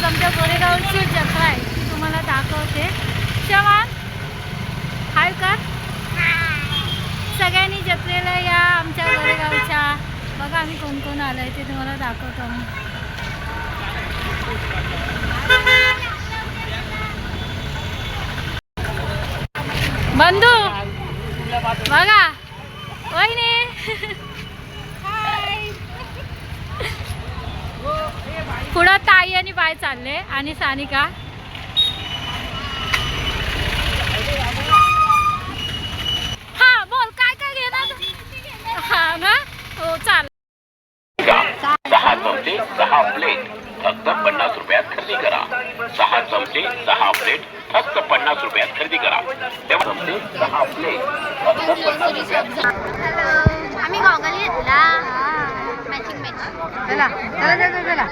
आज आमच्या गोरेगावची जत्रा आहे. ती तुम्हाला दाखवते. शवान हाय कर सगळ्यांनी जत्रेला या आमच्या गोरेगावच्या. बघा आम्ही कोण कोण आलं आहे ते तुम्हाला दाखवतो. आम्ही बंधू बघा. पुढं ताई आणि बाय चालले आणि सानिका. हा बोल काय काय घेणार? हा ना? हो चाल. सहा चमचे सहा प्लेट. फक्त पन्नास रुपयात खरेदी करा. सहा चमचे सहा प्लेट. फक्त पन्नास रुपयात खरेदी करा. तेव्हा चमचे सहा प्लेट. फक्त पन्नास रुपयात. चला चला चला चला.